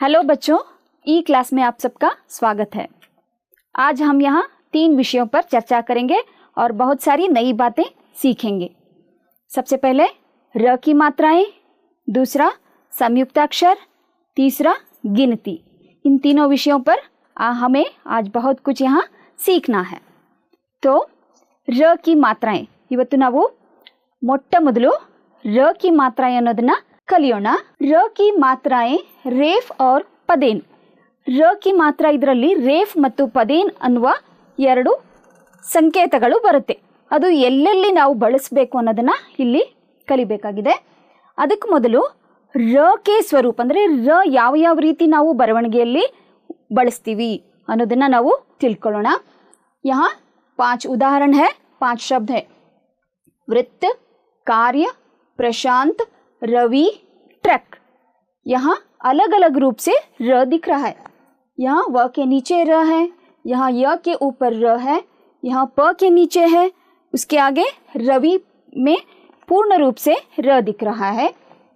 Hello बच्चों ई class में आप सबका स्वागत है आज हम यहाँ तीन विषयों पर चर्चा करेंगे और बहुत सारी नई बातें सीखेंगे सबसे पहले र की मात्राएं दूसरा संयुक्ताक्षर तीसरा गिनती इन तीनों विषयों पर आ, हमें आज बहुत कुछ यहाँ सीखना है तो ರ ಕಿ ಮಾತ್ರಾಯೆ ಇವತ್ತು ನಾವು ಮೊಟ್ಟ ಮೊದಲು ರ ಕಿ ಮಾತ್ರಾಯೆ ಅನ್ನೋದನ್ನ ಕಲಿಯೋಣ. ರ ಕಿ ಮಾತ್ರಾಯೆ ರೇಫ್ ಔರ್ ಪದೇನ್. ರ ಕಿ ಮಾತ್ರ ಇದರಲ್ಲಿ ರೇಫ್ ಮತ್ತು ಪದೇನ್ ಅನ್ನುವ ಎರಡು ಸಂಕೇತಗಳು ಬರುತ್ತೆ. ಅದು ಎಲ್ಲೆಲ್ಲಿ ನಾವು ಬಳಸಬೇಕು ಅನ್ನೋದನ್ನು ಇಲ್ಲಿ ಕಲಿಬೇಕಾಗಿದೆ. ಅದಕ್ಕೆ ಮೊದಲು ರ ಕೆ ಸ್ವರೂಪ ಅಂದರೆ ರ ಯಾವ ಯಾವ ರೀತಿ ನಾವು ಬರವಣಿಗೆಯಲ್ಲಿ ಬಳಸ್ತೀವಿ ಅನ್ನೋದನ್ನು ನಾವು ತಿಳ್ಕೊಳ್ಳೋಣ. ಯಹ ಪಾಂಚ್ ಉದಾಹರಣೆ ಹೇ, ಪಾಂಚ್ ಶಬ್ದ ಹೇ. ವೃತ್ತ, ಕಾರ್ಯ, ಪ್ರಶಾಂತ್, ರವಿ ट्रक यहाँ अलग अलग रूप से र दिख रहा है यहाँ व के नीचे र है यहाँ य के ऊपर र है यहाँ प के नीचे है उसके आगे रवि में पूर्ण रूप से र दिख रहा है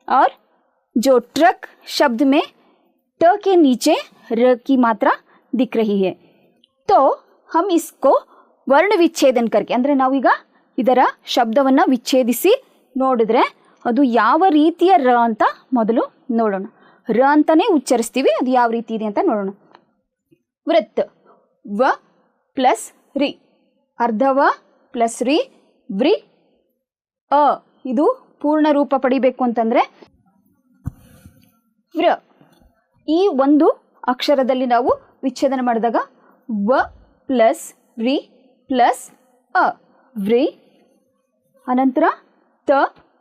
और जो ट्रक शब्द में ट के नीचे र की मात्रा दिख रही है तो हम इसको ವರ್ಣ ವಿಚ್ಛೇದನ ಕರ್ಕೆ ಅಂದರೆ ನಾವೀಗ ಇದರ ಶಬ್ದವನ್ನು ವಿಚ್ಛೇದಿಸಿ ನೋಡಿದ್ರೆ ಅದು ಯಾವ ರೀತಿಯ ರ ಅಂತ ಮೊದಲು ನೋಡೋಣ. ರ ಅಂತಲೇ ಉಚ್ಚರಿಸ್ತೀವಿ, ಅದು ಯಾವ ರೀತಿ ಇದೆ ಅಂತ ನೋಡೋಣ. ವೃತ್ ವ ಪ್ಲಸ್ ರಿ. ಅರ್ಧ ವ ಪ್ಲಸ್ ರಿ, ವ್ರಿ. ಅ, ಇದು ಪೂರ್ಣ ರೂಪ ಪಡಿಬೇಕು ಅಂತಂದರೆ ವ್ರ. ಈ ಒಂದು ಅಕ್ಷರದಲ್ಲಿ ನಾವು ವಿಚ್ಛೇದನ ಮಾಡಿದಾಗ ವ ಪ್ಲಸ್ ರಿ ಪ್ಲಸ್ ಅ. ವ್ರಿ. ಅನಂತರ ತ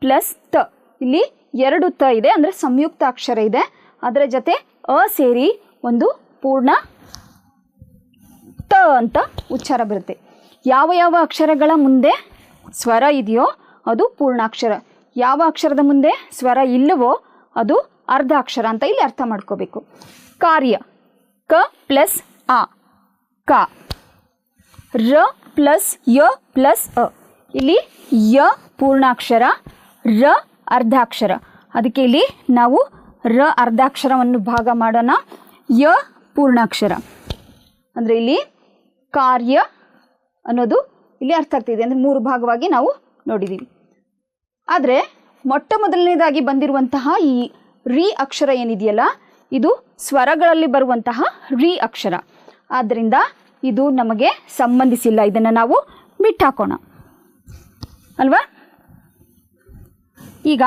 ಪ್ಲಸ್ ತ. ಇಲ್ಲಿ ಎರಡು ತ ಇದೆ, ಅಂದರೆ ಸಂಯುಕ್ತ ಅಕ್ಷರ ಇದೆ. ಅದರ ಜೊತೆ ಅ ಸೇರಿ ಒಂದು ಪೂರ್ಣ ತ ಅಂತ ಉಚ್ಚಾರ ಬರುತ್ತೆ. ಯಾವ ಯಾವ ಅಕ್ಷರಗಳ ಮುಂದೆ ಸ್ವರ ಇದೆಯೋ ಅದು ಪೂರ್ಣಾಕ್ಷರ ಯಾವ ಅಕ್ಷರದ ಮುಂದೆ ಸ್ವರ ಇಲ್ಲವೋ ಅದು ಅರ್ಧ ಅಕ್ಷರ ಅಂತ ಇಲ್ಲಿ ಅರ್ಥ ಮಾಡ್ಕೋಬೇಕು. ಕಾರ್ಯ. ಕ ಪ್ಲಸ್ ಅ ಕ. ರ ಪ್ಲಸ್ ಯ ಪ್ಲಸ್ ಅ. ಇಲ್ಲಿ ಯ ಪೂರ್ಣಾಕ್ಷರ ರ ಅರ್ಧಾಕ್ಷರ. ಅದಕ್ಕೆ ಇಲ್ಲಿ ನಾವು ರ ಅರ್ಧಾಕ್ಷರವನ್ನು ಭಾಗ ಮಾಡೋಣ. ಯ ಪೂರ್ಣಾಕ್ಷರ. ಅಂದರೆ ಇಲ್ಲಿ ಕಾರ್ಯ ಅನ್ನೋದು ಇಲ್ಲಿ ಅರ್ಥ ಆಗ್ತಿದೆ ಅಂದರೆ ಮೂರು ಭಾಗವಾಗಿ ನಾವು ನೋಡಿದ್ದೀವಿ ಆದರೆ ಮೊಟ್ಟ ಮೊದಲನೇದಾಗಿ ಬಂದಿರುವಂತಹ ಈ ರಿ ಅಕ್ಷರ ಏನಿದೆಯಲ್ಲ, ಇದು ಸ್ವರಗಳಲ್ಲಿ ಬರುವಂತಹ ರಿ ಅಕ್ಷರ. ಆದ್ದರಿಂದ ಇದು ನಮಗೆ ಸಂಬಂಧಿಸಿಲ್ಲ. ಇದನ್ನು ನಾವು ಬಿಟ್ಟಾಕೋಣ. ಅಲ್ವಾ? ಈಗ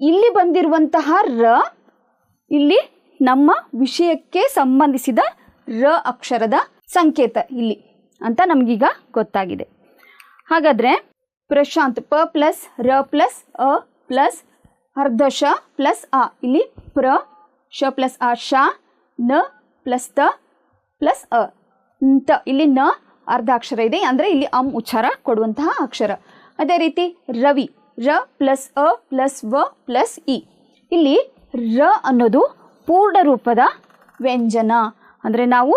ಇಲ್ಲಿ ಬಂದಿರುವಂತಹ ರ ಇಲ್ಲಿ ನಮ್ಮ ವಿಷಯಕ್ಕೆ ಸಂಬಂಧಿಸಿದ ರ ಅಕ್ಷರದ ಸಂಕೇತ ಇಲ್ಲಿ ಅಂತ ನಮಗೀಗ ಗೊತ್ತಾಗಿದೆ. ಹಾಗಾದರೆ ಪ್ರಶಾಂತ್ ಪ ಪ್ಲಸ್ ರ ಪ್ಲಸ್ ಅ ಪ್ಲಸ್ ಅರ್ಧ ಶ ಪ್ಲಸ್ ಅ ಇಲ್ಲಿ ಪ್ರ, ಶ ಪ್ಲಸ್ ಆ, ಶ, ನ ಪ್ಲಸ್ ತ ಪ್ಲಸ್ ಅ. ತ, ಇಲ್ಲಿ ನ ಅರ್ಧ ಅಕ್ಷರ ಇದೆ. ಅಂದರೆ ಇಲ್ಲಿ ಅಂ ಉಚ್ಚಾರ ಕೊಡುವಂತಹ ಅಕ್ಷರ. ಅದೇ ರೀತಿ ರವಿ ರ ಪ್ಲಸ್ ಅ ಪ್ಲಸ್ ವ ಪ್ಲಸ್ ಇ. ಇಲ್ಲಿ ರ ಅನ್ನೋದು ಪೂರ್ಣ ರೂಪದ ವ್ಯಂಜನ. ಅಂದರೆ ನಾವು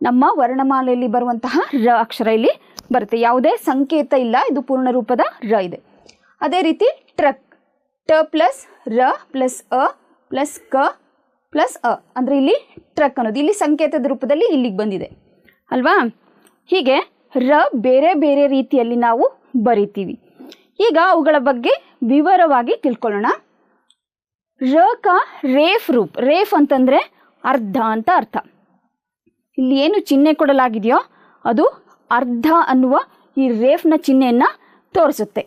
ನಮ್ಮ ವರ್ಣಮಾಲೆಯಲ್ಲಿ ಬರುವಂತಹ ರ ಅಕ್ಷರ ಇಲ್ಲಿ ಬರುತ್ತೆ. ಯಾವುದೇ ಸಂಕೇತ ಇಲ್ಲ, ಇದು ಪೂರ್ಣ ರೂಪದ ರ ಇದೆ. ಅದೇ ರೀತಿ ಟ್ರಕ್, ಟ ಪ್ಲಸ್ ರ ಪ್ಲಸ್ ಅ ಪ್ಲಸ್ ಕ ಪ್ಲಸ್ ಅ. ಅಂದರೆ ಇಲ್ಲಿ ಟ್ರಕ್ ಅನ್ನೋದು, ಇಲ್ಲಿ ಸಂಕೇತದ ರೂಪದಲ್ಲಿ ಇಲ್ಲಿಗೆ ಬಂದಿದೆ. ಅಲ್ವಾ? ಹೀಗೆ ರ ಬೇರೆ ಬೇರೆ ರೀತಿಯಲ್ಲಿ ನಾವು ಬರಿತೀವಿ. ಈಗ ಅವುಗಳ ಬಗ್ಗೆ ವಿವರವಾಗಿ ತಿಳ್ಕೊಳ್ಳೋಣ ರ ಕ ರೇಫ್ ರೂಪ್ ರೇಫ್ ಅಂತಂದರೆ ಅರ್ಧ ಅಂತ ಅರ್ಥ ಇಲ್ಲಿ ಏನು ಚಿಹ್ನೆ ಕೊಡಲಾಗಿದೆಯೋ ಅದು ಅರ್ಧ ಅನ್ನುವ ಈ ರೇಫ್ನ ಚಿಹ್ನೆಯನ್ನು ತೋರಿಸುತ್ತೆ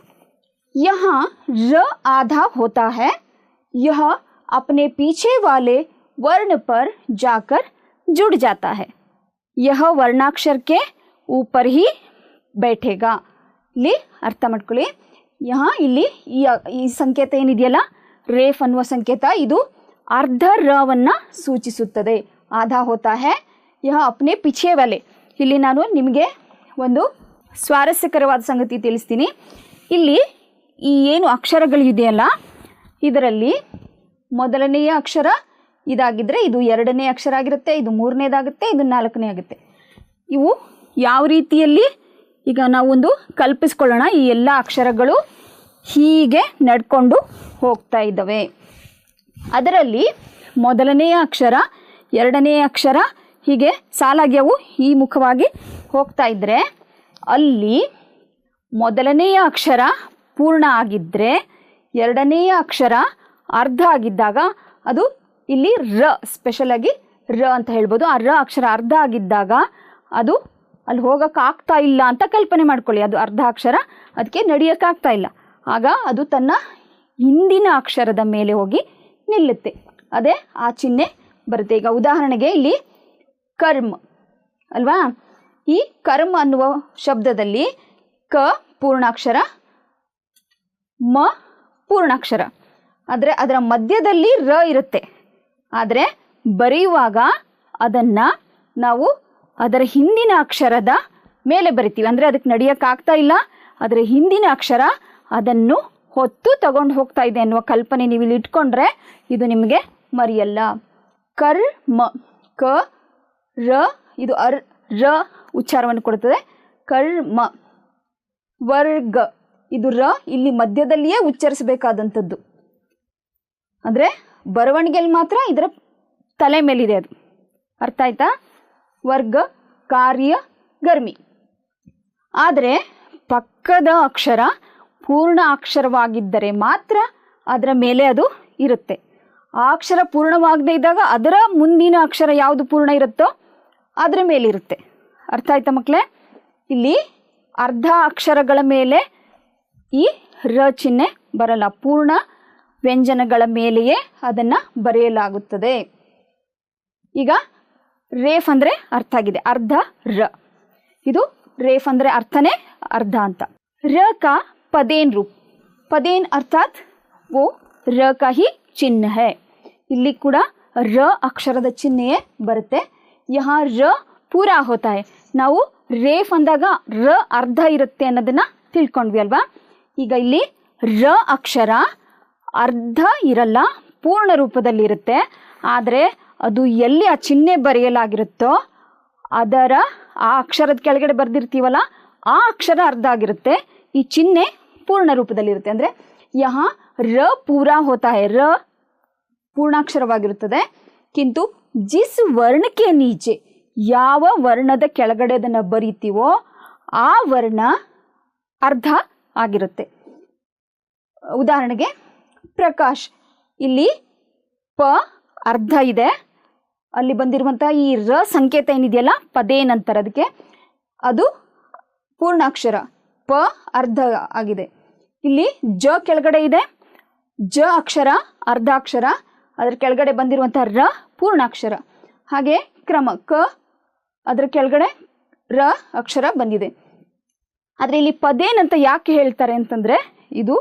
यहाँ र आधा होता है यह अपने पीछे वाले वर्ण पर जाकर जुड़ जाता है यह वर्णाक्षर के ऊपर ही बैठेगा ಇಲ್ಲಿ ಅರ್ಥ ಮಾಡ್ಕೊಳ್ಳಿ ಯಹ ಇಲ್ಲಿ ಈ ಸಂಕೇತ ಏನಿದೆಯಲ್ಲ? ರೇಫ್ ಅನ್ನುವ ಸಂಕೇತ ಇದು ಅರ್ಧ ರವನ್ನ ಸೂಚಿಸುತ್ತದೆ. ಆಧಾ ಹೋತಾ ಹೇ ಯಹ ಅಪ್ನೆ ಪಿಛೆ ವಾಲೆ ಇಲ್ಲಿ ನಾನು ನಿಮಗೆ ಒಂದು ಸ್ವಾರಸ್ಯಕರವಾದ ಸಂಗತಿ ತಿಳಿಸ್ತೀನಿ. ಇಲ್ಲಿ ಈ ಏನು ಅಕ್ಷರಗಳಿದೆಯಲ್ಲ, ಇದರಲ್ಲಿ ಮೊದಲನೆಯ ಅಕ್ಷರ ಇದಾಗಿದ್ದರೆ ಇದು ಎರಡನೇ ಅಕ್ಷರ ಆಗಿರುತ್ತೆ, ಇದು ಮೂರನೇದಾಗುತ್ತೆ, ಇದು ನಾಲ್ಕನೇ ಆಗುತ್ತೆ. ಇವು ಯಾವ ರೀತಿಯಲ್ಲಿ ಈಗ ನಾವೊಂದು ಕಲ್ಪಿಸ್ಕೊಳ್ಳೋಣ ಈ ಎಲ್ಲ ಅಕ್ಷರಗಳು ಹೀಗೆ ನಡ್ಕೊಂಡು ಹೋಗ್ತಾ ಇದ್ದಾವೆ. ಅದರಲ್ಲಿ ಮೊದಲನೆಯ ಅಕ್ಷರ ಎರಡನೆಯ ಅಕ್ಷರ, ಹೀಗೆ ಸಾಲಾಗ್ಯವು ಈ ಮುಖವಾಗಿ ಹೋಗ್ತಾ ಇದ್ದರೆ ಅಲ್ಲಿ ಮೊದಲನೆಯ ಅಕ್ಷರ ಪೂರ್ಣ ಆಗಿದ್ದರೆ ಎರಡನೆಯ ಅಕ್ಷರ ಅರ್ಧ ಆಗಿದ್ದಾಗ ಅದು ಇಲ್ಲಿ ರ ಸ್ಪೆಷಲ್ ಆಗಿ ರ ಅಂತ ಹೇಳ್ಬೋದು. ಆ ರ ಅಕ್ಷರ ಅರ್ಧ ಆಗಿದ್ದಾಗ ಅದು ಅಲ್ಲಿ ಹೋಗೋಕ್ಕಾಗ್ತಾ ಇಲ್ಲ ಅಂತ ಕಲ್ಪನೆ ಮಾಡ್ಕೊಳ್ಳಿ. ಅದು ಅರ್ಧ ಅಕ್ಷರ ಅದಕ್ಕೆ ನಡೆಯೋಕ್ಕಾಗ್ತಾ ಇಲ್ಲ. ಆಗ ಅದು ತನ್ನ ಹಿಂದಿನ ಅಕ್ಷರದ ಮೇಲೆ ಹೋಗಿ ನಿಲ್ಲುತ್ತೆ. ಅದೇ ಆ ಚಿಹ್ನೆ ಬರುತ್ತೆ. ಈಗ ಉದಾಹರಣೆಗೆ ಇಲ್ಲಿ ಕರ್ಮ್, ಅಲ್ವಾ? ಈ ಕರ್ಮ್ ಅನ್ನುವ ಶಬ್ದದಲ್ಲಿ ಕ ಪೂರ್ಣಾಕ್ಷರ, ಮ ಪೂರ್ಣಾಕ್ಷರ. ಆದರೆ ಅದರ ಮಧ್ಯದಲ್ಲಿ ರ ಇರುತ್ತೆ. ಆದರೆ ಬರೆಯುವಾಗ ಅದನ್ನು ನಾವು ಅದರ ಹಿಂದಿನ ಅಕ್ಷರದ ಮೇಲೆ ಬರಿತೀವಿ. ಅಂದರೆ ಅದಕ್ಕೆ ನಡೆಯೋಕ್ಕಾಗ್ತಾ ಇಲ್ಲ. ಅದರ ಹಿಂದಿನ ಅಕ್ಷರ ಅದನ್ನು ಹೊತ್ತು ತಗೊಂಡು ಹೋಗ್ತಾ ಇದೆ ಅನ್ನುವ ಕಲ್ಪನೆ ನೀವು ಇಲ್ಲಿ ಇಟ್ಕೊಂಡ್ರೆ ಇದು ನಿಮಗೆ ಮರಿಯಲ್ಲ. ಕರ್, ಮ, ಕ, ರ, ಇದು ಅರ್, ರ ಉಚ್ಚಾರವನ್ನು ಕೊಡುತ್ತದೆ. ಕರ್ಮ ವರ್ಗ, ಇದು ರ ಇಲ್ಲಿ ಮಧ್ಯದಲ್ಲಿಯೇ ಉಚ್ಚರಿಸಬೇಕಾದಂಥದ್ದು. ಅಂದರೆ ಬರವಣಿಗೆಯಲ್ಲಿ ಮಾತ್ರ ಇದರ ತಲೆ ಮೇಲಿದೆ ಅದು. ಅರ್ಥ ಆಯ್ತಾ? ವರ್ಗ, ಕಾರ್ಯ, ಗರ್ಮಿ. ಆದರೆ ಪಕ್ಕದ ಅಕ್ಷರ ಪೂರ್ಣ ಅಕ್ಷರವಾಗಿದ್ದರೆ ಮಾತ್ರ ಅದರ ಮೇಲೆ ಅದು ಇರುತ್ತೆ. ಆ ಅಕ್ಷರ ಪೂರ್ಣವಾಗದೇ ಇದ್ದಾಗ ಅದರ ಮುಂದಿನ ಅಕ್ಷರ ಯಾವುದು ಪೂರ್ಣ ಇರುತ್ತೋ ಅದರ ಮೇಲಿರುತ್ತೆ ಅರ್ಥ ಆಯ್ತಾ ಮಕ್ಕಳೇ ಇಲ್ಲಿ ಅರ್ಧ ಅಕ್ಷರಗಳ ಮೇಲೆ ಈ ರ ಚಿಹ್ನೆ ಬರಲ್ಲ. ಪೂರ್ಣ ವ್ಯಂಜನಗಳ ಮೇಲೆಯೇ ಅದನ್ನು ಬರೆಯಲಾಗುತ್ತದೆ. ಈಗ ರೇಫ್ ಅಂದರೆ ಅರ್ಥ ಆಗಿದೆ. ಅರ್ಧ ರ. ಇದು ರೇಫ್ ಅಂದರೆ ಅರ್ಥನೇ ಅರ್ಧ ಅಂತ. ರ ಕ ಪದೇನ್ ರೂಪ್ ಪದೇನ್ ಅರ್ಥಾತ್ ಓ ರ ಕ ಹಿ ಚಿಹ್ನೆ. ಇಲ್ಲಿ ಕೂಡ ರ ಅಕ್ಷರದ ಚಿಹ್ನೆಯೇ ಬರುತ್ತೆ. ಯಹ ರ ಪೂರ ಹೋತಾಯ ನಾವು ರೇಫ್ ಅಂದಾಗ ರ ಅರ್ಧ ಇರುತ್ತೆ ಅನ್ನೋದನ್ನು ತಿಳ್ಕೊಂಡ್ವಿ ಅಲ್ವಾ? ಈಗ ಇಲ್ಲಿ ರ ಅಕ್ಷರ ಅರ್ಧ ಇರಲ್ಲ, ಪೂರ್ಣ ರೂಪದಲ್ಲಿರುತ್ತೆ ಆದರೆ ಅದು ಎಲ್ಲಿ ಆ ಚಿಹ್ನೆ ಬರೆಯಲಾಗಿರುತ್ತೋ ಅದರ ಆ ಅಕ್ಷರದ ಕೆಳಗಡೆ ಬರೆದಿರ್ತೀವಲ್ಲ, ಆ ಅಕ್ಷರ ಅರ್ಧ ಆಗಿರುತ್ತೆ. ಈ ಚಿಹ್ನೆ ಪೂರ್ಣ ರೂಪದಲ್ಲಿರುತ್ತೆ. ಅಂದರೆ ಯಹ, ರ ಪೂರ ಹೋತಾ ಹೇ. ರ ಪೂರ್ಣಾಕ್ಷರವಾಗಿರುತ್ತದೆ. ಕಿಂತು ಜಿಸ್ ವರ್ಣಕ್ಕೆ ನೀಚೆ, ಯಾವ ವರ್ಣದ ಕೆಳಗಡೆ ಅದನ್ನು ಬರೀತೀವೋ ಆ ವರ್ಣ ಅರ್ಧ ಆಗಿರುತ್ತೆ. ಉದಾಹರಣೆಗೆ ಪ್ರಕಾಶ್, ಇಲ್ಲಿ ಪ ಅರ್ಧ ಇದೆ ಅಲ್ಲಿ ಬಂದಿರುವಂಥ ಈ ರ ಸಂಕೇತ ಏನಿದೆಯಲ್ಲ, ಪದೇ ನಂತರ ಅದಕ್ಕೆ ಅದು ಪೂರ್ಣಾಕ್ಷರ, ಪ ಅರ್ಧ ಆಗಿದೆ. ಇಲ್ಲಿ ಜ ಕೆಳಗಡೆ ಇದೆ, ಜ ಅಕ್ಷರ, ಅರ್ಧಾಕ್ಷರ, ಅದರ ಕೆಳಗಡೆ ಬಂದಿರುವಂಥ ರ ಪೂರ್ಣಾಕ್ಷರ. ಹಾಗೆ ಕ್ರಮ, ಕ, ಅದರ ಕೆಳಗಡೆ ರ ಅಕ್ಷರ ಬಂದಿದೆ. ಆದರೆ ಇಲ್ಲಿ ಪದೇನಂತ ಯಾಕೆ ಹೇಳ್ತಾರೆ ಅಂತಂದರೆ, ಇದು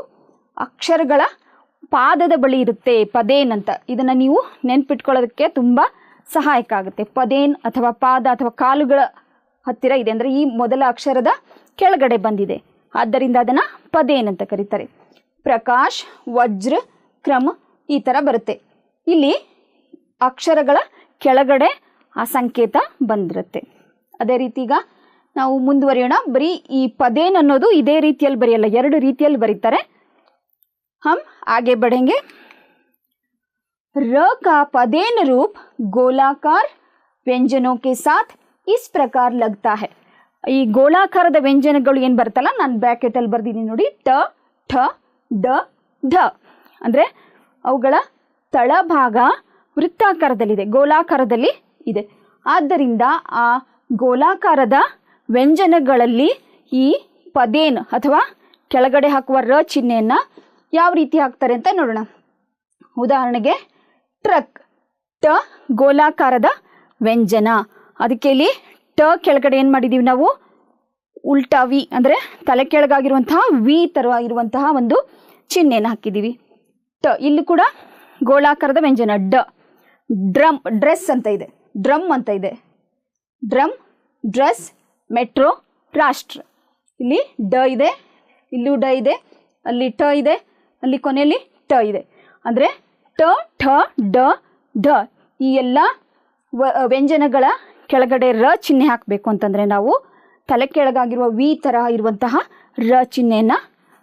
ಅಕ್ಷರಗಳ ಪಾದದ ಬಳಿ ಇರುತ್ತೆ ಪದೇನಂತ ಇದನ್ನು ನೀವು ನೆನ್ಪಿಟ್ಕೊಳ್ಳೋದಕ್ಕೆ ತುಂಬ ಸಹಾಯಕ ಆಗುತ್ತೆ ಪದೇನ್ ಅಥವಾ ಪಾದ ಅಥವಾ ಕಾಲುಗಳ ಹತ್ತಿರ ಇದೆ ಅಂದರೆ ಈ ಮೊದಲ ಅಕ್ಷರದ ಕೆಳಗಡೆ ಬಂದಿದೆ. ಆದ್ದರಿಂದ ಅದನ್ನು ಪದೇನ್ ಅಂತ ಕರೀತಾರೆ. ಪ್ರಕಾಶ್, ವಜ್ರ, ಕ್ರಮ ಈ ಥರ ಬರುತ್ತೆ. ಇಲ್ಲಿ ಅಕ್ಷರಗಳ ಕೆಳಗಡೆ ಆ ಸಂಕೇತ ಬಂದಿರುತ್ತೆ. ಅದೇ ರೀತಿ ಈಗ ನಾವು ಮುಂದುವರಿಯೋಣ. ಬರೀ ಈ ಪದೇನ್ ಅನ್ನೋದು ಇದೇ ರೀತಿಯಲ್ಲಿ ಬರೆಯಲ್ಲ, ಎರಡು ರೀತಿಯಲ್ಲಿ ಬರೀತಾರೆ. ಹಮ್, ಹಾಗೆ ಬಡಂಗೆ र का पदेन रूप गोलाकार ವ್ಯಂಜನೋ के साथ इस प्रकार लगता है ಈ ಗೋಳಾಕಾರದ ವ್ಯಂಜನಗಳು ಏನು ಬರುತ್ತಲ್ಲ ನಾನು ಬ್ರ್ಯಾಕೆಟಲ್ಲಿ ಬರ್ದಿದ್ದೀನಿ ನೋಡಿ ಟ ಠ ಡ ಢ ಅಂದರೆ ಅವುಗಳ ತಳಭಾಗ ವೃತ್ತಾಕಾರದಲ್ಲಿದೆ ಗೋಲಾಕಾರದಲ್ಲಿ ಇದೆ ಆದ್ದರಿಂದ ಆ ಗೋಲಾಕಾರದ ವ್ಯಂಜನಗಳಲ್ಲಿ ಈ ಪದೇನ್ ಅಥವಾ ಕೆಳಗಡೆ ಹಾಕುವ ರ ಚಿಹ್ನೆಯನ್ನು ಯಾವ ರೀತಿ ಹಾಕ್ತಾರೆ ಅಂತ ನೋಡೋಣ ಉದಾಹರಣೆಗೆ ಟ್ರಕ್, ಟ, ಗೋಲಾಕಾರದ ವ್ಯಂಜನ. ಅದಕ್ಕೆ ಇಲ್ಲಿ ಟ ಕೆಳಗಡೆ ಏನು ಮಾಡಿದ್ದೀವಿ ನಾವು? ಉಲ್ಟಾ ವಿ ಅಂದರೆ ತಲೆ ಕೆಳಗಾಗಿರುವಂತಹ ವಿ ಥರ ಇರುವಂತಹ ಒಂದು ಚಿಹ್ನೆಯನ್ನು ಹಾಕಿದ್ದೀವಿ ಟ, ಇಲ್ಲಿ ಕೂಡ ಗೋಳಾಕಾರದ ವ್ಯಂಜನ. ಡ, ಡ್ರಮ್, ಡ್ರೆಸ್ ಅಂತ ಇದೆ. ಡ್ರಮ್ ಅಂತ ಇದೆ. ಡ್ರಮ್, ಡ್ರೆಸ್, ಮೆಟ್ರೋ, ರಾಷ್ಟ್ರ. ಇಲ್ಲಿ ಡ ಇದೆ, ಇಲ್ಲೂ ಡ ಇದೆ, ಅಲ್ಲಿ ಟ ಇದೆ, ಅಲ್ಲಿ ಕೊನೆಯಲ್ಲಿ ಟ ಇದೆ. ಅಂದರೆ ಟ, ಠ, ಡ ಢ ಈ ಎಲ್ಲ ವ್ಯಂಜನಗಳ ಕೆಳಗಡೆ ರ ಚಿಹ್ನೆ ಹಾಕಬೇಕು ಅಂತಂದರೆ ನಾವು ತಲೆ ಕೆಳಗಾಗಿರುವ ವಿ ತರಹ ಇರುವಂತಹ ರ ಚಿಹ್ನೆಯನ್ನು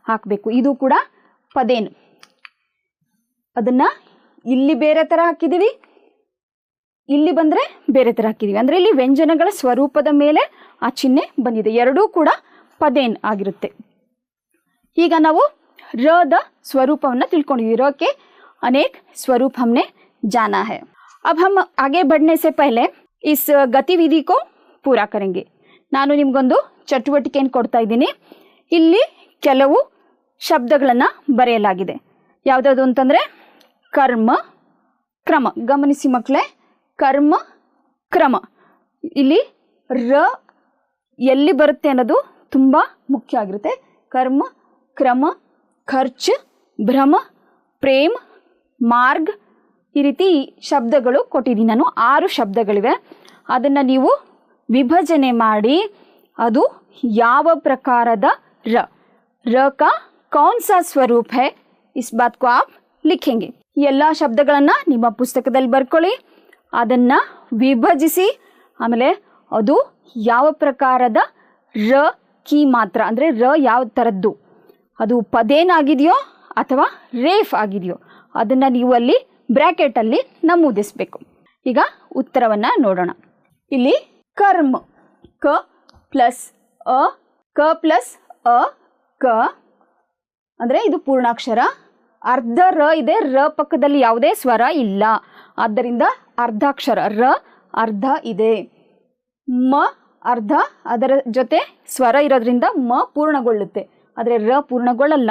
ಹಾಕಬೇಕು. ಇದು ಕೂಡ ಪದೇನು. ಅದನ್ನು ಇಲ್ಲಿ ಬೇರೆ ಥರ ಹಾಕಿದ್ದೀವಿ ಇಲ್ಲಿ ಬಂದರೆ ಬೇರೆ ಥರ ಹಾಕಿದ್ದೀವಿ ಅಂದರೆ ಇಲ್ಲಿ ವ್ಯಂಜನಗಳ ಸ್ವರೂಪದ ಮೇಲೆ ಆ ಚಿಹ್ನೆ ಬಂದಿದೆ. ಎರಡೂ ಕೂಡ ಪದೇನ್ ಆಗಿರುತ್ತೆ. ಈಗ ನಾವು ರ ದ ಸ್ವರೂಪವನ್ನು ತಿಳ್ಕೊಂಡಿದ್ದೀವಿ ರಕ್ಕೆ अनेक स्वरूप हमने जाना है अब हम आगे बढ़ने से पहले इस गतिविधि को पूरा करेंगे ನಾನು ನಿಮಗೊಂದು ಚಟುವಟಿಕೆಯನ್ನು ಕೊಡ್ತಾ ಇದ್ದೀನಿ ಇಲ್ಲಿ ಕೆಲವು ಶಬ್ದಗಳನ್ನು ಬರೆಯಲಾಗಿದೆ ಯಾವುದಾದ್ರು ಅಂತಂದರೆ ಕರ್ಮ ಕ್ರಮ ಗಮನಿಸಿ ಮಕ್ಕಳೇ ಕರ್ಮ ಕ್ರಮ ಇಲ್ಲಿ ರ ಎಲ್ಲಿ ಬರುತ್ತೆ ಅನ್ನೋದು ತುಂಬ ಮುಖ್ಯ ಆಗಿರುತ್ತೆ ಕರ್ಮ ಕ್ರಮ ಖರ್ಚ್ ಭ್ರಮ ಪ್ರೇಮ್ ಮಾರ್ಗ್ ಈ ರೀತಿ ಶಬ್ದಗಳು ಕೊಟ್ಟಿದ್ದೀನಿ ನಾನು. ಆರು ಶಬ್ದಗಳಿವೆ. ಅದನ್ನು ನೀವು ವಿಭಜನೆ ಮಾಡಿ, ಅದು ಯಾವ ಪ್ರಕಾರದ ರ. ರ ಕ ಕೌನ್ ಸಾ ಸ್ವರೂಪ. ಹೇ ಇಸ್ ಬಾತ್ ಕೋ ಆಪ್ ಲಿಖೆಂಗೆ. ಎಲ್ಲ ಶಬ್ದಗಳನ್ನು ನಿಮ್ಮ ಪುಸ್ತಕದಲ್ಲಿ ಬರ್ಕೊಳ್ಳಿ. ಅದನ್ನು ವಿಭಜಿಸಿ, ಆಮೇಲೆ ಅದು ಯಾವ ಪ್ರಕಾರದ ರ ಕಿ ಮಾತ್ರ. ಅಂದರೆ ರ ಯಾವ ಥರದ್ದು ಅದು ಪದೇನಾಗಿದೆಯೋ ಅಥವಾ ರೇಫ್ ಆಗಿದೆಯೋ? ಅದನ್ನು ನೀವು ಅಲ್ಲಿ ಬ್ರ್ಯಾಕೆಟಲ್ಲಿ ನಮೂದಿಸಬೇಕು. ಈಗ ಉತ್ತರವನ್ನು ನೋಡೋಣ. ಇಲ್ಲಿ ಕರ್ಮ, ಕ ಪ್ಲಸ್ ಅ, ಕ ಪ್ಲಸ್ ಅ, ಕ. ಅಂದರೆ ಇದು ಪೂರ್ಣಾಕ್ಷರ. ಅರ್ಧ ರ ಇದೆ, ರ ಪಕ್ಕದಲ್ಲಿ ಯಾವುದೇ ಸ್ವರ ಇಲ್ಲ. ಆದ್ದರಿಂದ ಅರ್ಧಾಕ್ಷರ, ರ ಅರ್ಧ ಇದೆ. ಮ ಅರ್ಧ, ಅದರ ಜೊತೆ ಸ್ವರ ಇರೋದ್ರಿಂದ ಮ ಪೂರ್ಣಗೊಳ್ಳುತ್ತೆ. ಆದರೆ ರ ಪೂರ್ಣಗೊಳ್ಳಲ್ಲ.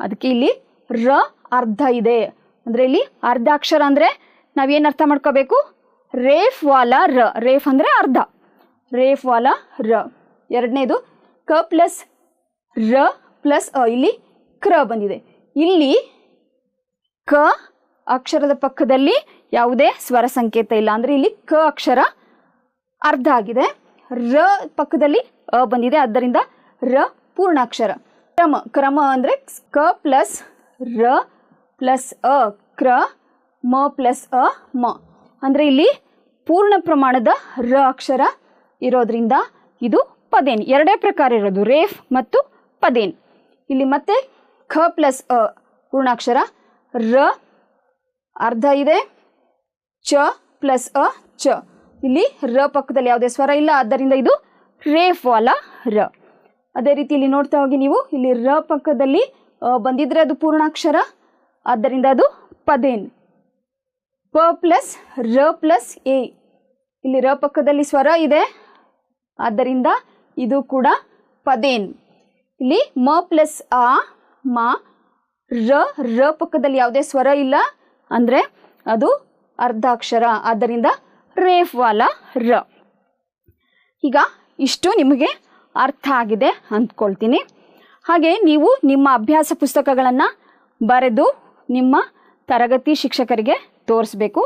ಅದಕ್ಕೆ ಇಲ್ಲಿ ರ ಅರ್ಧ ಇದೆ. ಅಂದರೆ ಇಲ್ಲಿ ಅರ್ಧಾಕ್ಷರ ಅಂದರೆ ನಾವೇನು ಅರ್ಥ ಮಾಡ್ಕೋಬೇಕು? ರೇಫ್ ವಾಲ ರ. ರೇಫ್ ಅಂದರೆ ಅರ್ಧ. ರೇಫ್ ವಾಲ ರ. ಎರಡನೇದು ಕ ಪ್ಲಸ್ ರ ಪ್ಲಸ್ ಅ. ಇಲ್ಲಿ ಕ್ರ ಬಂದಿದೆ. ಇಲ್ಲಿ ಕ ಅಕ್ಷರದ ಪಕ್ಕದಲ್ಲಿ ಯಾವುದೇ ಸ್ವರ ಸಂಕೇತ ಇಲ್ಲ. ಅಂದರೆ ಇಲ್ಲಿ ಕ ಅಕ್ಷರ ಅರ್ಧ ಆಗಿದೆ. ರ ಪಕ್ಕದಲ್ಲಿ ಅ ಬಂದಿದೆ. ಆದ್ದರಿಂದ ರ ಪೂರ್ಣಾಕ್ಷರ. ಕ್ರಮ. ಕ್ರಮ ಅಂದರೆ ಕ ಪ್ಲಸ್ ರ ಪ್ಲಸ್ ಅ ಕ್ರ, ಮ ಪ್ಲಸ್ ಅ, ಮ. ಅಂದರೆ ಇಲ್ಲಿ ಪೂರ್ಣ ಪ್ರಮಾಣದ ರ ಅಕ್ಷರ ಇರೋದ್ರಿಂದ ಇದು ಪದೇನ್. ಎರಡೇ ಪ್ರಕಾರ ಇರೋದು ರೇಫ್ ಮತ್ತು ಪದೇನ್. ಇಲ್ಲಿ ಮತ್ತೆ ಖ ಪ್ಲಸ್ ಅ ಪೂರ್ಣಾಕ್ಷರ, ರ ಅರ್ಧ ಇದೆ, ಚ ಪ್ಲಸ್ ಅ, ಚ. ಇಲ್ಲಿ ರ ಪಕ್ಕದಲ್ಲಿ ಯಾವುದೇ ಸ್ವರ ಇಲ್ಲ, ಆದ್ದರಿಂದ ಇದು ರೇಫ್ ವಾಲ ರ. ಅದೇ ರೀತಿ ಇಲ್ಲಿ ನೋಡ್ತಾ ಹೋಗಿ ನೀವು, ಇಲ್ಲಿ ರ ಪಕ್ಕದಲ್ಲಿ ಬಂದಿದ್ರೆ ಅದು ಪೂರ್ಣಾಕ್ಷರ ಆದ್ದರಿಂದ ಅದು ಪದೇನ್. ಪ ಪ್ಲಸ್ ರ ಪ್ಲಸ್ ಎ. ಇಲ್ಲಿ ರ ಪಕ್ಕದಲ್ಲಿ ಸ್ವರ ಇದೆ. ಆದ್ದರಿಂದ ಇದು ಕೂಡ ಪದೇನ್. ಇಲ್ಲಿ ಮ ಪ್ಲಸ್ ಆ, ಮ, ರ ರ ಪಕ್ಕದಲ್ಲಿ ಯಾವುದೇ ಸ್ವರ ಇಲ್ಲ. ಅಂದರೆ ಅದು ಅರ್ಧಾಕ್ಷರ. ಆದ್ದರಿಂದ ರೇಫ್ ವಾಲ ರ. ಈಗ ಇಷ್ಟು ನಿಮಗೆ ಅರ್ಥ ಆಗಿದೆ ಅಂದ್ಕೊಳ್ತೀನಿ. ಹಾಗೆ ನೀವು ನಿಮ್ಮ ಅಭ್ಯಾಸ ಪುಸ್ತಕಗಳನ್ನು ಬರೆದು ನಿಮ್ಮ ತರಗತಿ ಶಿಕ್ಷಕರಿಗೆ ತೋರಿಸ್ಬೇಕು.